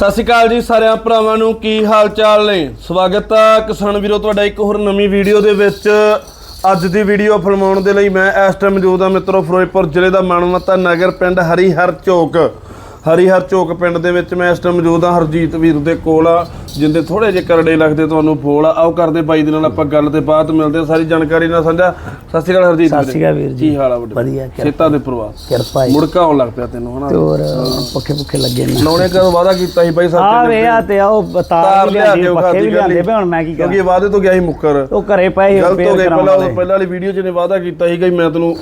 ਸਤਿ ਸ਼੍ਰੀ ਅਕਾਲ ਜੀ ਸਾਰਿਆਂ ਭਰਾਵਾਂ ਨੂੰ, ਕੀ ਹਾਲ ਚਾਲ ਨੇ? ਸਵਾਗਤ ਆ ਕਿਸਾਨ ਵੀਰੋ, ਤੁਹਾਡਾ ਇੱਕ ਹੋਰ ਨਵੀਂ ਵੀਡੀਓ ਦੇ ਵਿੱਚ। ਅੱਜ ਦੀ ਵੀਡੀਓ ਫਿਲਮਾਉਣ ਦੇ ਲਈ ਮੈਂ ਇਸ ਟਾਈਮ ਮੌਜੂਦ ਹਾਂ ਮਿੱਤਰੋ, ਫਿਰੋਜ਼ਪੁਰ ਜ਼ਿਲ੍ਹੇ ਦਾ ਮਾਨਵਤਾ ਨਗਰ, ਪਿੰਡ ਹਰੀਹਰ ਚੌਕ। ਹਰੀਹਰ ਚੌਕ ਪਿੰਡ ਦੇ ਵਿੱਚ ਮੈਂ ਇਸ ਟਾਈਮ ਮੌਜੂਦ ਹਾਂ ਹਰਜੀਤ ਵੀਰ ਦੇ ਕੋਲ ਆ ਜਿੰਦੇ ਥੋੜੇ ਜਿਹੇ ਕਰੜੇ ਲੱਗਦੇ ਤੁਹਾਨੂੰ ਫੋਲ ਆ। ਆਓ ਕਰਦੇ ਬਾਈ ਦੇ ਨਾਲ ਆਪਾਂ ਗੱਲ ਤੇ ਬਾਅਦ ਮਿਲਦੇ ਹਾਂ। ਸਾਰੀ ਜਾਣਕਾਰੀ ਨਾਲ ਸਾਂਝਾ। ਸਤਿ ਸ਼੍ਰੀ ਅਕਾਲ ਹਰਜੀਤ ਸਤਿ ਸ਼੍ਰੀ ਅਕਾਲ ਵੀਰ ਜੀ। ਕੀ ਹਾਲ ਆ ਵੱਡੇ ਵਧੀਆ ਖੇਤਾਂ ਦੇ ਪ੍ਰਵਾਹ। ਕਿਰਪਾ ਜੀ। ਮੁੜਕਾ ਆਉਣ ਲੱਗ ਪਿਆ ਤੈਨੂੰ ਹਨਾ? ਤੇ ਹੋਰ ਪੱਖੇ ਪੁੱਖੇ ਲੱਗੇ ਨੇ। ਲਾਉਣੇ ਕਦੋਂ ਵਾਦਾ ਕੀਤਾ ਸੀ ਬਾਈ ਆ ਸਾਹਿਬ ਵੇ ਆ ਤੇ ਆ ਤਾਰ ਤਾਰ ਲਿਆ ਲਿਆਂਦੀ ਪੱਖੇ ਵੀ ਲਿਆਂਦੇ ਪਏ ਹੁਣ ਮੈਂ ਕੀ ਕਿਉਂਕਿ ਕਰਾਂ ਇਹ ਵਾਅਦੇ ਤੋਂ ਗਿਆ ਸੀ ਮੁੱਕਰ। ਉਹ ਘਰੇ ਪਏ ਗਲਤ ਹੋ ਗਏ। ਪਹਿਲਾਂ ਪਹਿਲਾਂ ਵਾਲੀ ਵੀਡੀਓ 'ਚ ਨੇ ਵਾਅਦਾ ਕੀਤਾ ਸੀਗਾ ਕਿ ਮੈਂ ਤੈਨੂੰ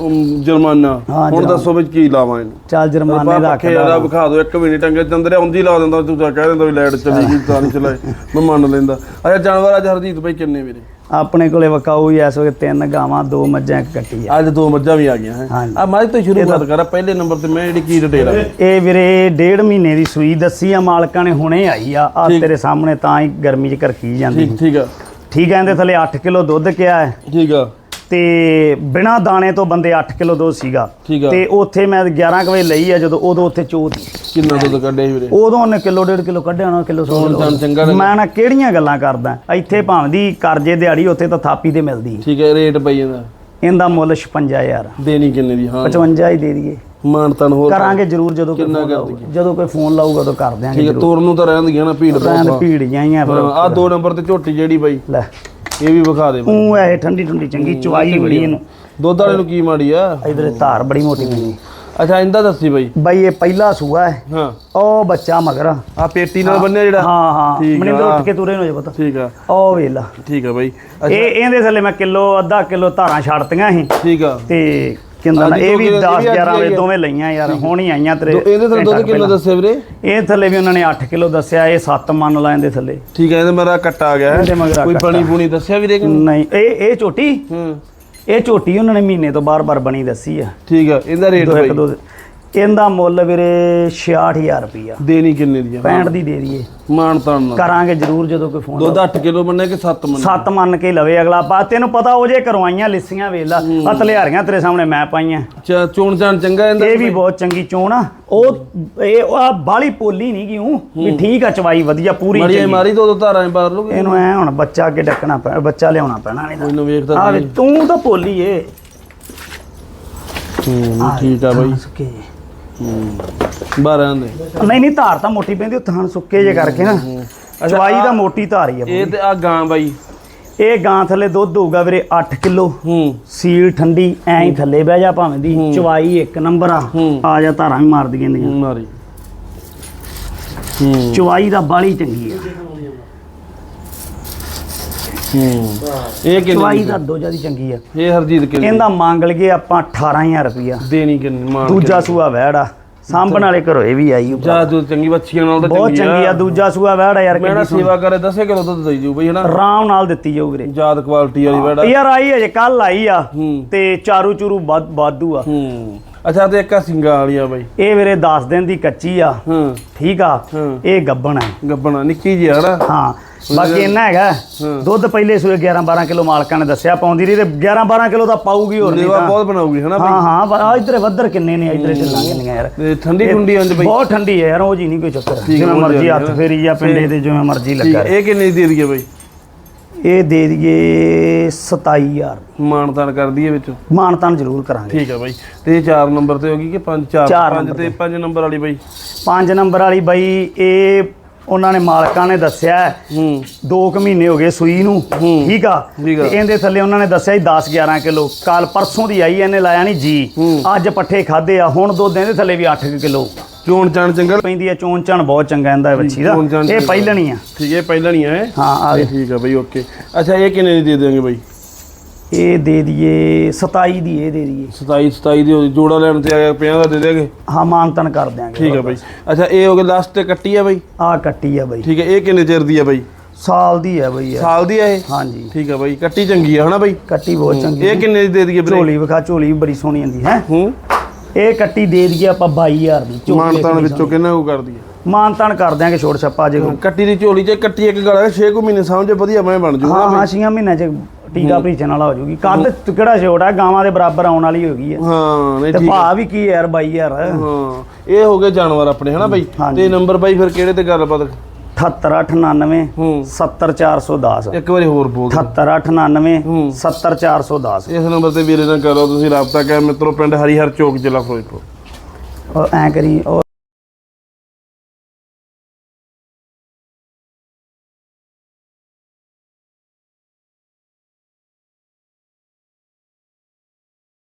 ਜੁਰਮਾਨਾ। ਹੁਣ। ਦੱਸੋ ਵਿੱਚ ਕੀ ਲਾਵਾਂ ਇਹਨੂੰ। ਚੱਲ ਜੁਰਮਾਨੇ ਦਾ ਪੱਖੇ ਯਾਰ ਵਿਖਾ ਦਿਓ ਇੱਕ ਵੀ ਨਹੀਂ ਟੰਗੇ ਚੰਦਰੇ ਉਂਝ ਹੀ ਲਾ ਦਿੰਦਾ ਤੂੰ ਤਾਂ ਕਹਿ ਦਿੰਦਾ ਵੀ ਲਾਈਟ ਚਲੀ ਗਈ ਤਾਂ ਨਹੀਂ ਚਲਾਏ ਮੈਂ ਮੰਨ ਲੈਂਦਾ। ਅੱਛਾ ਜਾਨਵਰ ਅੱਜ ਹਰਜੀਤ ਭਾਈ ਕਿੰਨੇ ਵੀਰੇ? ਆਪਣੇ ਕੋਲੇ ਵਕਾਊ ਹੀ ਐਸ ਵੇ ਤਿੰਨ ਗਾਵਾਂ ਦੋ ਮੱਝਾਂ ਇੱਕ ਕੱਟੀ ਆ। ਅੱਜ ਦੋ ਮੱਝਾਂ ਵੀ ਆ ਗਈਆਂ ਹੈ। ਹਾਂਜੀ। ਆ ਮੱਝ ਤੋਂ ਸ਼ੁਰੂਆਤ ਕਰਾਂ ਪਹਿਲੇ ਨੰਬਰ ਤੇ ਮੈਂ ਜਿਹੜੀ ਕੀ ਡਿਟੇਲ ਆ। ਇਹ ਵੀਰੇ ਡੇਢ ਮਹੀਨੇ ਦੀ ਸੂਈ ਦੱਸੀ ਆ ਮਾਲਕਾਂ ਨੇ ਹੁਣੇ ਆਈ ਆ ਆ ਤੇਰੇ ਸਾਹਮਣੇ ਤਾਂ ਹੀ ਗਰਮੀ 'ਚ ਕਰਕੀ ਜਾਂਦੀ ਠੀਕ ਠੀਕ ਆ। ਠੀਕ ਇਹਦੇ ਥੱਲੇ 8 ਕਿਲੋ ਦੁੱਧ ਕਿਹਾ ਹੈ। ਠੀਕ ਆ। ਤੇ ਬਿਨਾ ਦਾਣੇ ਤੋਂ ਬੰਦੇ 8 ਕਿਲੋ ਦੁੱਧ ਸੀਗਾ। ਠੀਕ ਆ। ਤੇ ਉੱਥੇ ਮੈਂ 11 ਕੁ ਵਜੇ ਲਈ ਆ ਜਦੋਂ ਉਦੋਂ ਉੱਥੇ ਚੋਤੀ ਕਿੰਨਾ ਦੁੱਧ ਕੱਢਿਆ ਸੀ ਵੀਰੇ? ਉਦੋਂ ਉਹਨੇ ਕਿਲੋ ਡੇਢ ਕਿਲੋ ਕੱਢਿਆ ਹੋਣਾ ਕਿਲੋ ਸੌ ਹੁਣ ਤਾਂ ਚੰਗਾ ਲੱਗਾ। ਮੈਂ ਨਾ ਕਿਹੜੀਆਂ ਗੱਲਾਂ ਕਰਦਾ? ਇੱਥੇ ਭਾਵੇਂ ਦੀ ਕਰਜੇ ਦਿਹਾੜੀ ਉੱਥੇ ਤਾਂ ਥਾਪੀ ਤੇ ਮਿਲਦੀ। ਠੀਕ ਹੈ ਰੇਟ ਪਈ ਜਾਂਦਾ। ਇਹਦਾ ਮੁੱਲ 56000 ਦੇਣੀ ਕਿੰਨੇ ਦੀ? ਹਾਂ। 55 ਹੀ ਦੇ ਦਈਏ। ਮਾਨਤਨ ਹੋਰ ਕਰਾਂਗੇ ਜਰੂਰ ਜਦੋਂ ਕੋਈ ਕਿੰਨਾ phone ਕਰ ਲਾਊਗਾ। ਜਦੋਂ ਕੋਈ ਫੋਨ ਲਾਊਗਾ ਤਾਂ ਕਰ ਦਿਆਂਗੇ ਠੀਕ ਹੈ ਤੋਰਨ ਨੂੰ ਤਾਂ ਰਹਿੰਦੀਆਂ ਨਾ ਭੀੜ ਬਹੁਤ ਭੀੜ ਜਾਈਆਂ ਫਿਰ। ਆ ਦੋ ਨੰਬਰ ਤੇ ਝੋਟੀ ਜਿਹੜੀ ਬਾਈ। ਲੈ। ਇਹ ਵੀ ਵਿਖਾ ਦੇ। ਉਹ ਐ ਠੰਡੀ ਠੰਡੀ ਚੰਗੀ ਚਵਾਈ ਬੜੀ ਇਹਨੂੰ। ਦੁੱਧ ਵਾਲੇ ਨੂੰ ਕੀ ਮਾੜੀ ਆ? ਇਧਰ ਧਾਰ ਬੜੀ ਮੋਟੀ ਪੈਂਦੀ ਅੱਛਾ ਇੰਦਾ ਦੱਸੀ ਬਾਈ। ਬਾਈ ਇਹ ਪਹਿਲਾ ਸੂਆ ਹੈ ਹਾਂ। ਉਹ ਬੱਚਾ ਮਗਰ। ਆ ਪੇਟੀ ਨਾਲ ਬੰਨਿਆ ਜਿਹੜਾ? ਹਾਂ ਹਾਂ। ਮਨਿੰਦਰ। ਉੱਠ ਕੇ ਤੁਰੇ ਨੂੰ ਜੇ ਪਤਾ। ਠੀਕ ਆ। ਉਹ ਵੇਲਾ ਠੀਕ ਆ ਬਾਈ। ਇਹ ਇਹਦੇ ਥੱਲੇ ਮੈਂ ਕਿਲੋ ਅੱਧਾ ਕਿਲੋ ਧਾਰਾਂ ਛੱਡਤੀਆਂ ਸੀ। ਠੀਕ ਆ। ਤੇ ਕਿੰਦਾ ਨਾ ਅੱਜ ਇਹ ਵੀ ਕਿਲੋ 10 ਦੀ ਵੀ 11 ਅੱਜ ਵਜੇ ਆਈ ਆ। ਦੋਵੇਂ ਲਈਆਂ ਯਾਰ ਹੁਣ ਹੀ ਆਈਆਂ ਤੇਰੇ ਇਹਦੇ ਥੱਲੇ ਦੁੱਧ ਕਿੰਨਾ ਪਹਿਲਾਂ। ਦੱਸਿਆ ਵੀਰੇ। ਇਹ ਥੱਲੇ ਵੀ ਉਹਨਾਂ ਨੇ 8 ਕਿਲੋ ਦੱਸਿਆ ਇਹ 7 ਮੰਨ ਲਾ ਇਹਦੇ ਥੱਲੇ। ਠੀਕ ਹੈ ਇਹਦੇ ਮੇਰਾ ਕੱਟਾ ਆ ਗਿਆ ਕੋਈ। ਬਣੀ ਬੁਣੀ ਦੱਸਿਆ ਵੀਰੇ ਨਹੀਂ? ਇਹ ਇਹ ਝੋਟੀ? ਹੂੰ। ਇਹ ਝੋਟੀ ਉਹਨਾਂ ਨੇ ਮਹੀਨੇ ਤੋਂ ਬਾਰ-ਬਾਰ ਬਣੀ ਦੱਸੀ ਆ। ਠੀਕ ਆ ਇਹਦਾ ਰੇਟ ਦੋ ਇਹਦਾ ਮੁੱਲ ਵੀਰੇ 66000 ਰੁਪਿਆ ਦੇਣੀ ਕਿੰਨੇ ਦੀ ਆ? 65 ਦੀ ਦੇ ਦਈਏ। ਮਾਨਤਾਨ ਨਾਲ ਕਰਾਂਗੇ ਜਰੂਰ ਜਦੋਂ ਕੋਈ ਫੋਨ ਦੁੱਧ 8 ਕਿਲੋ ਬੰਨੇ ਕਿ 7 ਮੰਨੇ? ਸੱਤ ਮੰਨ ਕੇ ਲਵੇ ਅਗਲਾ। ਬਾ ਤੈਨੂੰ ਪਤਾ ਉਹ ਜੇ ਕਰਵਾਈਆਂ ਲਿੱਸੀਆਂ ਵੇਲਾ ਆ ਤਲਿਆਰੀਆਂ ਤੇਰੇ ਸਾਹਮਣੇ ਮੈਂ ਪਾਈਆਂ। ਚੋਣ ਚਾਣ ਚੰਗਾ ਇਹਦਾ? ਇਹ ਵੀ ਬਹੁਤ ਚੰਗੀ ਚੋਣ ਆ। ਉਹ ਇਹ ਆ ਬਾਲੀ ਪੋਲੀ ਨਹੀਂ ਕਿਉਂ? ਵੀ ਠੀਕ ਆ ਚਵਾਈ ਵਧੀਆ ਪੂਰੀ ਮੜੀ। ਮਾਰੀ ਦੋ ਦੋ ਧਾਰਾਂ ਬਾਹਰ ਲੋਗੇ ਇਹਨੂੰ ਐ ਹੁਣ ਬੱਚਾ ਅੱਗੇ ਡੱਕਣਾ ਪੈਣਾ ਬੱਚਾ ਲਿਆਉਣਾ ਪੈਣਾ ਨਹੀਂ ਇਹਨੂੰ ਵੇਖਦਾ ਤੂੰ ਤਾਂ ਪੋਲੀ ਏ। ਹੂੰ ਠੀਕ ਆ ਬਾਈ। ਸੁੱਕੇ ਬਾਹਰ ਆਂਦੇ ਨਹੀਂ ਨਹੀਂ ਧਾਰ ਤਾਂ ਮੋਟੀ ਪੈਂਦੀ ਉਹ ਥਾਣ ਸੁੱਕੇ ਜੇ ਕਰਕੇ ਨਾ। ਚਵਾਈ ਦਾ ਮੋਟੀ ਧਾਰ ਹੀ ਆ ਇਹ ਤੇ ਆ ਗਾਂ ਬਾਈ। ਇਹ ਗਾਂ ਥੱਲੇ ਦੁੱਧ ਹੋਊਗਾ ਵੀਰੇ 8 ਕਿਲੋ। ਹੂੰ। ਸੀਲ ਠੰਡੀ ਐਂ ਹੀ ਥੱਲੇ ਬਹਿ ਜਾ ਭਾਵੇਂ ਦੀ। ਚਵਾਈ ਇੱਕ ਨੰਬਰ ਆ। ਆ ਜਾ ਧਾਰਾਂ ਵੀ ਮਾਰ ਦੀਆਂ ਦੀਆਂ ਮਾਰੀ। ਹੂੰ। ਚਵਾਈ ਦਾ ਬਾਲੀ ਚੰਗੀ ਆ। ਹੂੰ। ਇਹ ਕਿੰਨੀ ਚਵਾਈ ਦਾ ਦੀ ਚੰਗੀ ਆ। ਇਹ ਹਰਜੀਤ ਕਿੰਨੀ ਇਹਦਾ ਮੰਗ ਲਈਏ ਆਪਾਂ 18000 ਰੁਪਿਆ ਦੇਣੀ ਕਿੰਨੀ ਮਾਨ ਦੂਜਾ ਸੂਆ ਵਹਿੜਾ ਸਾਂਭਣ ਵਾਲੇ ਘਰੋਂ ਇਹ ਵੀ ਆਈ ਉੱਪਰ। ਜਾ ਜੋ ਚੰਗੀ ਬੱਚੀਆਂ ਨਾਲ ਤਾਂ ਬਹੁਤ ਚੰਗੀ ਆ। ਦੂਜਾ ਸੂਆ ਵਹਿੜਾ ਯਾਰ ਮੈਂ ਨਾ ਕਿੰਨੀ ਸੇਵਾ ਕਰੇ ਦੱਸੇ ਕਿਲੋ ਦੁੱਧ ਦੇਈ ਜੂ ਬਈ ਹਨਾ? ਆਰਾਮ ਨਾਲ ਦਿੱਤੀ ਜਾਊ ਵੀਰੇ। ਯਾਦ ਕੁਆਲਿਟੀ ਵਾਲੀ ਬੜਾ ਯਾਰ ਆਈ ਅਜੇ ਕੱਲ ਆਈ ਆ ਹੂੰ। ਤੇ ਚਾਰੂ ਚੂਰੂ ਵੱਧ- ਵਾਧੂ ਆ। ਹੂੰ। ਅੱਛਾ ਤੇ ਇੱਕ ਆ ਸਿੰਗਾ ਵਾਲੀ ਆ ਬਾਈ। ਇਹ ਵੀਰੇ 10 ਦਿਨ ਦੀ ਕੱਚੀ ਆ। ਹਾਂ। ਠੀਕ ਆ। ਹਾਂ। ਇਹ ਗੱਬਣ ਹੈ ਗੱਬਣਾ ਨਿੱਕੀ ਜੀ ਆ ਹਨਾ? ਹਾਂ। ਬਾਕੀ ਇੰਨਾ ਹੈਗਾ ਦੁੱਧ ਪਹਿਲੇ ਸੂਏ 11 12 ਕਿਲੋ ਮਾਲਕਾਂ ਨੇ ਦੱਸਿਆ ਪਾਉਂਦੀ ਰਹੀ ਤੇ 11 12 ਕਿਲੋ ਤਾਂ ਪਾਊਗੀ ਹੋਰ ਨਹੀਂ ਤਾਂ। ਬਹੁਤ ਬਣਾਉਗੀ ਹਨਾ ਹਾਂ ਹਾਂ ਆ ਇਧਰ ਵੱਧਰ ਕਿੰਨੇ ਨੇ ਇਧਰ ਢਿੱਲਾਂ ਕਿੰਨੀਆਂ ਯਾਰ। ਠੰਡੀ ਠੁੰਡੀ ਅੰਜ ਬਈ ਬਹੁਤ ਠੰਡੀ ਹੈ ਯਾਰ ਉਹ ਜੀ ਨਹੀਂ ਕੋਈ ਚੱਕਰ। ਜਿਵੇਂ ਮਰਜ਼ੀ ਹੱਥ। ਫੇਰੀ ਜਾਂ ਪਿੰਡੇ ਤੇ ਜਿਵੇਂ ਮਰਜ਼ੀ ਲੱਗਾ ਇਹ ਕਿੰਨੇ ਦੀ ਦੇ ਦਈਏ ਬਈ? ਇਹ ਦੇ ਦਈਏ 27000 ਮਾਨਤਾਨ ਕਰ ਦਈਏ ਵਿੱਚ। ਮਾਨਤਾਨ ਜ਼ਰੂਰ ਕਰਾਂਗੇ। ਠੀਕ ਹੈ ਬਾਈ। ਤੇ ਇਹ 4 ਨੰਬਰ ਤੇ ਹੋ ਗਈ ਕਿ 5 4 ਚਾਰ 5 ਨੰਬਰ ਤੇ। 5 ਨੰਬਰ ਵਾਲੀ ਬਾਈ? 5 ਨੰਬਰ ਵਾਲੀ ਬਾਈ ਇਹ ਉਹਨਾਂ ਨੇ ਮਾਲਕਾਂ ਨੇ ਦੱਸਿਆ ਹੂੰ 2 ਕੁ ਮਹੀਨੇ ਹੋ ਗਏ ਸੂਈ ਨੂੰ। ਠੀਕ ਆ? ਠੀਕ ਆ। ਤੇ ਇਹਦੇ ਥੱਲੇ ਉਹਨਾਂ ਨੇ ਦੱਸਿਆ ਸੀ 10 11 ਕਿਲੋ। ਕੱਲ ਪਰਸੋਂ ਦੀ ਆਈ ਇਹਨੇ ਲਾਇਆ ਨਹੀਂ ਜੀ। ਅੱਜ ਪੱਠੇ ਖਾਦੇ ਆ ਹੁਣ ਦੁੱਧ ਇਹਦੇ ਥੱਲੇ ਵੀ 8 ਕਿਲੋ। ਚੋਣ ਚਾਣ ਚੰਗਾ ਪੈਂਦੀ ਆ ਚੋਣ ਚਣ ਬਹੁਤ ਚੰਗਾ ਇਹਦਾ ਬੱਚੀ ਦਾ। ਚੋਣ ਚਾਣ ਇਹ ਚੰਗਾ। ਪਹਿਲਣੀ ਆ। ਠੀਕ ਹੈ ਪਹਿਲਾਂ ਨਹੀਂ ਹੈ? ਹਾਂ ਆ ਠੀਕ ਹੈ ਬਾਈ ਓਕੇ। ਅੱਛਾ ਇਹ ਕਿੰਨੇ ਦੀ ਦੇ ਦੇਵਾਂਗੇ ਬਾਈ? ਇਹ ਦੇ ਦਈਏ 27 ਦੀ ਇਹ ਦੇ ਦਈਏ। 27 27 ਦੀ ਜੋੜਾ ਲੈਣ ਤੇ ਆ ਗਿਆ 50 ਦਾ ਦੇ ਦੇਗੇ ਹਾਂ ਮਾਨਤਨ ਕਰ ਦਿਆਂਗੇ। ਠੀਕ ਹੈ ਬਾਈ। ਅੱਛਾ ਇਹ ਹੋ ਗਿਆ ਲਾਸਟ ਤੇ ਕੱਟੀ ਆ ਬਾਈ? ਆ ਕੱਟੀ ਆ ਬਾਈ। ਠੀਕ ਹੈ ਇਹ ਕਿੰਨੇ ਚਿਰ ਦੀ ਆ ਬਾਈ? ਸਾਲ ਦੀ ਆ ਬਾਈ ਸਾਲ ਦੀ ਆ ਇਹ? ਹਾਂਜੀ। ਠੀਕ ਹੈ ਬਾਈ ਕੱਟੀ ਚੰਗੀ ਆ ਹਨਾ ਬਾਈ? ਕੱਟੀ ਬਹੁਤ ਚੰਗੀ ਇਹ ਕਿੰਨੇ ਦੀ ਦੇ ਦਈਏ ਵੀਰੇ? ਝੋਲੀ ਵਿਖਾ ਝੋਲੀ ਵੀ ਬੜੀ ਸੋਹਣੀ ਆਂਦੀ ਹੈ? ਹੂੰ। ਇਹ ਕੱਟੀ ਦੇ ਦਈਏ ਆਪਾਂ 22000 ਦੀ ਮਾਨਤਾਨ ਵਿੱਚੋਂ ਕਿੰਨਾ ਕੁ ਕਰ ਦਈਏ? ਮਾਨਤਨ ਕਰ ਦਿਆਂਗੇ ਛੋਟ ਛੱਪਾ ਜੇ ਕੱਟੀ ਦੀ ਝੋਲੀ ਚ ਕੱਟੀ ਇੱਕ ਗਾਲਾ 6 ਕੁ ਮਹੀਨੇ ਸਮਝ ਵਧੀਆ ਮੈਂ ਬਣ ਜੂ ਹਾਂ ਹਾਂ ਛੀਆਂ ਮਹੀਨਿਆਂ ਚ ਟੀਕਾ ਪ੍ਰੀਚਨ ਵਾਲਾ ਹੋ ਜੂਗੀ। ਕੱਦ ਕਿਹੜਾ ਛੋਟਾ ਗਾਵਾਂ ਦੇ ਬਰਾਬਰ ਆਉਣ ਵਾਲੀ ਹੋ ਗਈ ਹੈ। ਹਾਂ ਨਹੀਂ ਤੇ ਠੀਕ ਭਾਅ ਵੀ ਕੀ ਯਾਰ ਬਾਈ ਯਾਰ? ਹਾਂ ਇਹ ਹੋ ਗਏ ਜਾਨਵਰ ਆਪਣੇ ਹਨਾ ਬਾਈ? ਹਾਂਜੀ। ਤੇ ਨੰਬਰ ਬਾਈ ਫਿਰ ਕਿਹੜੇ ਤੇ ਗੱਲਬਾਤ 78899 ਹੂੰ। 70410 ਇੱਕ ਵਾਰੀ ਹੋਰ ਬੋਲ ਦਿਓ। 78899 ਹੂੰ। 70410 ਇਸ ਨੰਬਰ ਤੇ ਵੀਰੇ ਨਾਲ ਕਰੋ ਤੁਸੀਂ ਰਾਬਤਾ ਕਰ ਮਿੱਤਰੋ ਪਿੰਡ ਹਰੀਹਰ ਚੌਕ ਜ਼ਿਲ੍ਹਾ ਫਿਰੋਜ਼ਪੁਰ। ਐ ਕਰੀ ਉਹ